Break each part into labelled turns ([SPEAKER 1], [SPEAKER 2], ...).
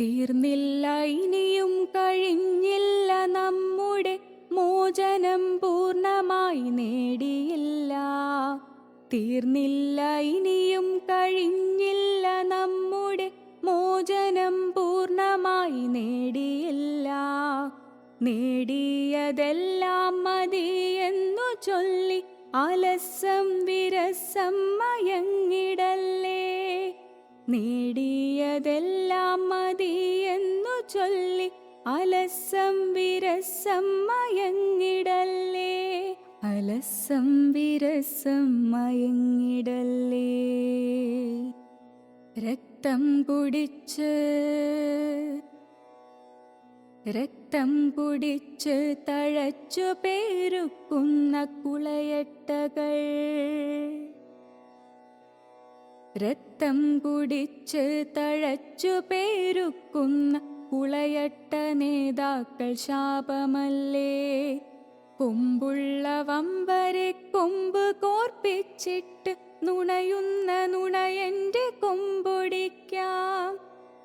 [SPEAKER 1] തീർന്നില്ല ഇനിയും കഴിഞ്ഞില്ല. നമ്മുടെ മോചനം പൂർണമായി നേടിയില്ല. തീർന്നില്ല ഇനിയും കഴിഞ്ഞില്ല. നമ്മുടെ മോചനം പൂർണമായി നേടിയില്ല. നേടിയതെല്ലാം മതിയെന്നു ചൊല്ലി അലസം വിരസം മയങ്ങിടല്ലേ. നേടിയതെല്ലാം ചൊല്ലി അലസം വിരസം മയങ്ങിടല്ലേ. അലസം വിരസം മയങ്ങിടല്ലേ. രക്തം കുടിച്ച് രക്തം കുടിച്ച് തഴച്ചു പേരുക്കുന്ന കുളയട്ടകൾ. രക്തം കുടിച്ച് തഴച്ചു പേരുക്കുന്ന കുളയട്ട നേതാക്കൾ ശാപമല്ലേ? കൊമ്പുള്ള വമ്പരെ കൊമ്പ് കോർപ്പിച്ചിട്ട് നുണയുന്ന നുണയന്റെ കൊമ്പൊടിക്കാം.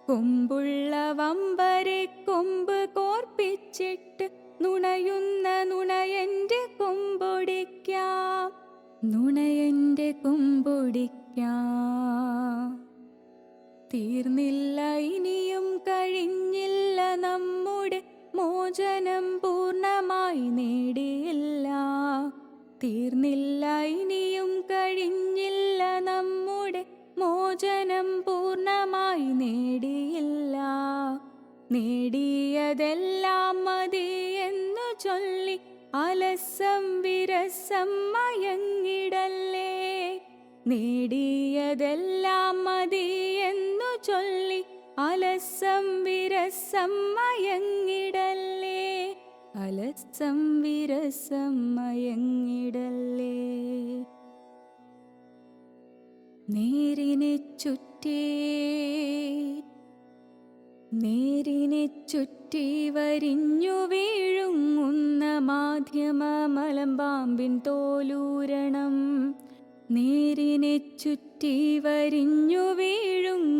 [SPEAKER 1] കൊമ്പുള്ള വമ്പരെ കൊമ്പ് കോർപ്പിച്ചിട്ട് നുണയുന്ന നുണയന്റെ കൊമ്പൊടിക്കാം. നുണയന്റെ കൊമ്പൊടിക്കാം. തീർന്നില്ല ഇനിയും കഴിഞ്ഞില്ല. നമ്മുടെ മോചനം പൂർണമായി നേടിയില്ല. തീർന്നില്ല ഇനിയും കഴിഞ്ഞില്ല. നമ്മുടെ മോചനം പൂർണമായി നേടിയില്ല. നേടിയതെല്ലാം മതി എന്നു ചൊല്ലി അലസം വിരസം മയങ്ങിടല്ലേ. നേടിയതെല്ലാം മതിയെന്നു ചൊല്ലി അലസം വിരസം മയങ്ങിടല്ലേ അലസം വിരസം മയങ്ങിടല്ലേ. നേരിനെ ചുറ്റേ നേരിനെ ചുറ്റി വരിഞ്ഞു വീഴുങ്ങുന്ന മാധ്യമ മലമ്പാമ്പിൻ തോലൂരണം. നേരിനെ ചുറ്റി വരിഞ്ഞു മാധ്യമ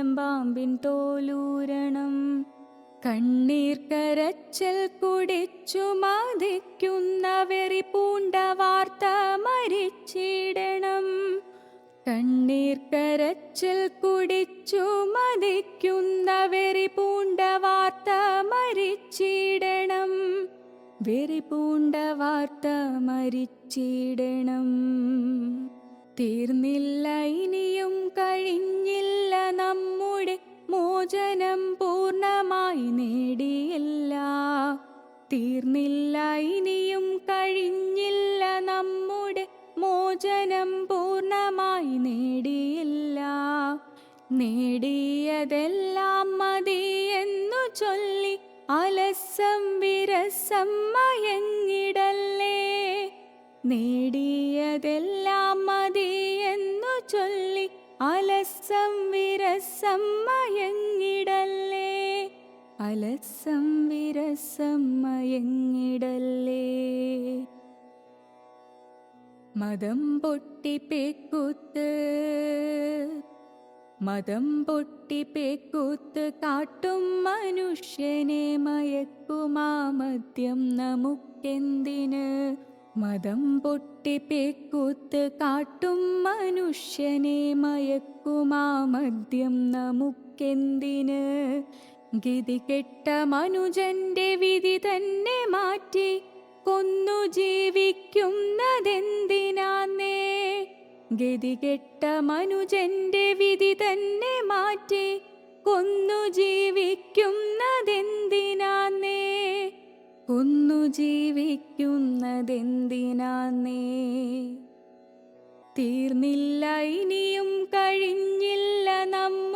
[SPEAKER 1] മലമ്പാമ്പിൻ തോലൂരണം. കണ്ണീർ കരച്ചൽ കുടിച്ചു മതിക്കുന്ന വെറി പൂണ്ട വാർത്ത മരിച്ചിടണം. കണ്ണീർ കരച്ചൽ കുടിച്ചു മതിക്കുന്ന വെറി പൂണ്ട വാർത്ത മരിച്ചിടണം. വെറി പൂണ്ട വാർത്ത മരിച്ചിടണം. തീർന്നില്ല ഇനിയും കഴിഞ്ഞില്ല തീർന്നില്ല ഇനിയും കഴിഞ്ഞില്ല. നമ്മുടെ മോചനം പൂർണമായി നേടിയില്ല. നേടിയതെല്ലാം മതി എന്നു ചൊല്ലി അലസം വിരസം മയങ്ങിടല്ലേ. നേടിയതെല്ലാം മതി എന്നു ചൊല്ലി അലസം വിരസം മയങ്ങിടല്ലേ. അലസം വിരസം മയങ്ങിടല്ലേ? മതം പൊട്ടിപ്പേക്കൂത്ത് മതം പൊട്ടിപ്പേക്കൂത്ത് കാട്ടും മനുഷ്യനെ മയക്കുമാ മദ്യം നമുക്കെന്തിന്? മതം പൊട്ടിപ്പേക്കൂത്ത് കാട്ടും മനുഷ്യനെ മയക്കുമാ മദ്യം നമുക്കെന്തിന്? ഗതികെട്ട മനുജന്റെ വിധി തന്നെ മാറ്റി കൊന്നു ജീവിക്കുന്നതെന്തിനാന്നേ? ഗതികെട്ട മനുജന്റെ വിധി തന്നെ മാറ്റി കൊന്നു ജീവിക്കുന്നതെന്തിനാന്നേ? കൊന്നു ജീവിക്കുന്നതെന്തിനാന്നേ? തീർന്നില്ല ഇനിയും കഴിഞ്ഞില്ല നമ്മുടെ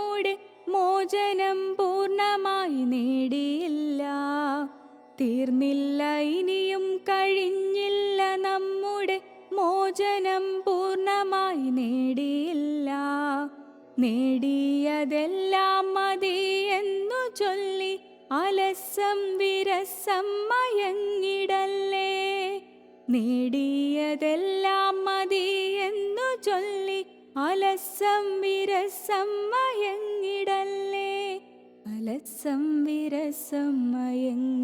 [SPEAKER 1] തീർന്നില്ല ഇനിയും കഴിഞ്ഞില്ല. നമ്മുടെ മോചനം പൂർണമായി നേടിയില്ല. നേടിയതെല്ലാം മതി എന്നു ചൊല്ലി അലസം വിരസം മയങ്ങിടല്ലേ. നേടിയതെല്ലാം മതി എന്നു ചൊല്ലി അലസം വിരസം മയങ്ങിടല്ലേ. അലസം വിരസം മയങ്ങിടല്ലേ